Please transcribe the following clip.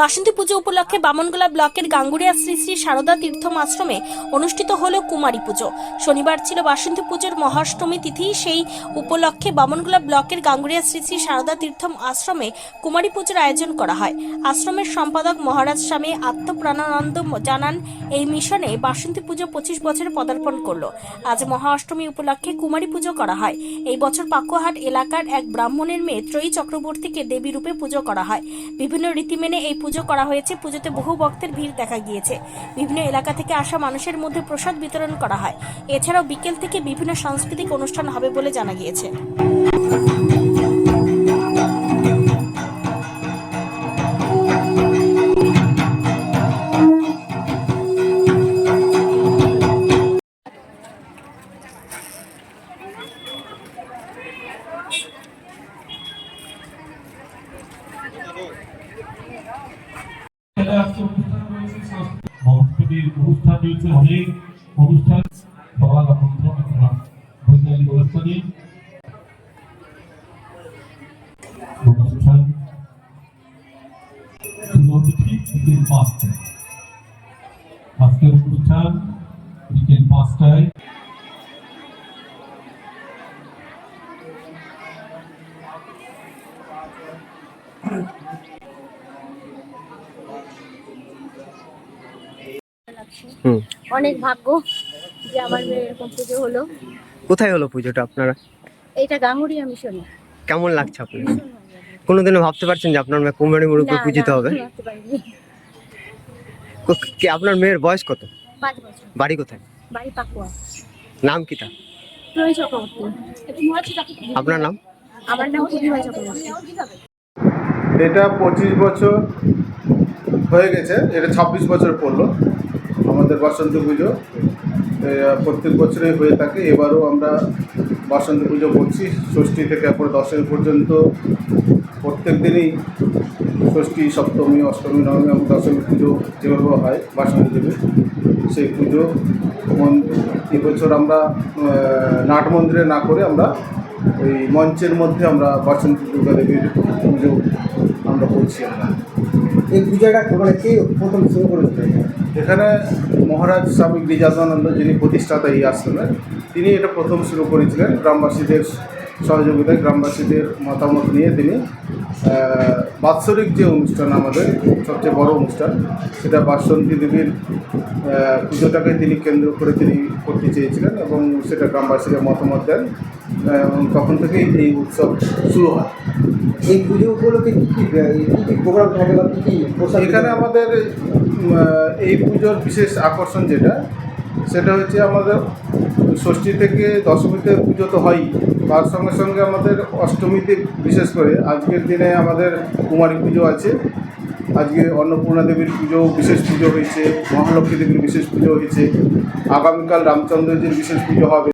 বাসন্তী পুজো উপলক্ষে বামনগোলা ব্লকের গাঙ্গুড়িয়া শ্রী শ্রী সারদা তীর্থম আশ্রমে অনুষ্ঠিত হল কুমারী পুজো। শনিবার ছিল বাসন্তী পুজোর মহাষ্টমী তিথি। সেই উপলক্ষে বামনগোলা ব্লকের গাঙ্গুড়িয়া শ্রী শ্রী সারদা তীর্থম আশ্রমে কুমারী পুজোর আয়োজন করা হয়। আশ্রমের সম্পাদক মহারাজ স্বামী আত্মপ্রাণানন্দ জানান, এই মিশনে বাসন্তী পুজো পঁচিশ বছরে পদার্পণ করল। আজ মহাষ্টমী উপলক্ষে কুমারী পুজো করা হয়। এই বছর পাকুয়াহাট এলাকার এক ব্রাহ্মণের মেয়ে ত্রয়ী চক্রবর্তীকে দেবী রূপে পুজো করা হয়। বিভিন্ন রীতি মেনে এই পুজো করা হয়েছে। পুজোতে বহু ভক্তের ভিড় দেখা গিয়েছে। বিভিন্ন এলাকা থেকে আসা মানুষের মধ্যে প্রসাদ বিতরণ করা হয়। এছাড়াও বিকেল থেকে বিভিন্ন সাংস্কৃতিক অনুষ্ঠান হবে বলে জানা গিয়েছে। সংস্কৃতির অনুষ্ঠান রয়েছে অনেক। অনুষ্ঠান সবার আমন্ত্রণ আপনারা বৈজ্ঞানিক অনুষ্ঠানে অনুষ্ঠান বিকেল পাঁচটায় আজকের অনুষ্ঠান বিকেল পাঁচটায় হুম। অনেক ভাগ্য যে আমার মেয়ের এরকম পুজো হলো। কোথায় হলো পুজোটা আপনারা? এইটা গাঙ্গুরিয়া মিশনে কেমন লাগছে আপনার? কোনোদিনও ভাবতে পারছেন যে আপনার মেয়ে কুমারী মুরুকে পূজিত হবে? আপনার মেয়ের বয়স কত? বাড়ি কোথায়? বাড়ি পাকুয়া। নাম কি তার? চক্রবর্তী। আপনার নাম? আমার নাম এটা পঁচিশ বছর হয়ে গেছে এটা ছাব্বিশ বছর পড়ল। আমাদের বসন্ত পুজো। প্রত্যেক বছরই হয়ে থাকে। এবারও আমরা বসন্ত পুজো করছি। ষষ্ঠী থেকে পরে দশমী পর্যন্ত প্রত্যেক দিনই ষষ্ঠী, সপ্তমী, অষ্টমী, নবমী এবং দশমী পুজো যেভাবে হয় বাসন্তী দেবী সেই পুজো এবছর আমরা নাট মন্দিরে না করে আমরা ওই মঞ্চের মধ্যে আমরা বাসন্তী দুর্গা দেবীর পুজো আমরা করছি আমরা। এই পূজাটা মানে কে প্রথম শুরু করেছিল এখানে মহারাজ স্বামী গিরিজাতানন্দ যিনি প্রতিষ্ঠাতা এই আশ্রমের তিনি এটা প্রথম শুরু করেছিলেন গ্রামবাসীদের সহযোগিতায়, গ্রামবাসীদের মতামত নিয়ে তিনি বাৎসরিক যে অনুষ্ঠান আমাদের, সবচেয়ে বড় অনুষ্ঠান, সেটা বাসন্তী দেবীর পুজোটাকে তিনি কেন্দ্র করে তিনি করতে চেয়েছিলেন এবং সেটা গ্রামবাসীরা মতামত দেন। তখন থেকেই এই উৎসব শুরু হয়। এই পুজো উপলক্ষে কী কী কী কী প্রোগ্রাম থাকে বা কী কী এখানে আমাদের এই পুজোর বিশেষ আকর্ষণ যেটা সেটা হচ্ছে আমাদের ষষ্ঠী থেকে দশমীতে পুজো তো হয়ই। তার সঙ্গে সঙ্গে আমাদের অষ্টমীতে বিশেষ করে আজকের দিনে আমাদের কুমারী পুজো আছে। আজকে অন্নপূর্ণা দেবীর পুজো বিশেষ পুজো হয়েছে মহালক্ষ্মী দেবীর বিশেষ পুজো হয়েছে। আগামীকাল রামচন্দ্রজির বিশেষ পুজো হবে।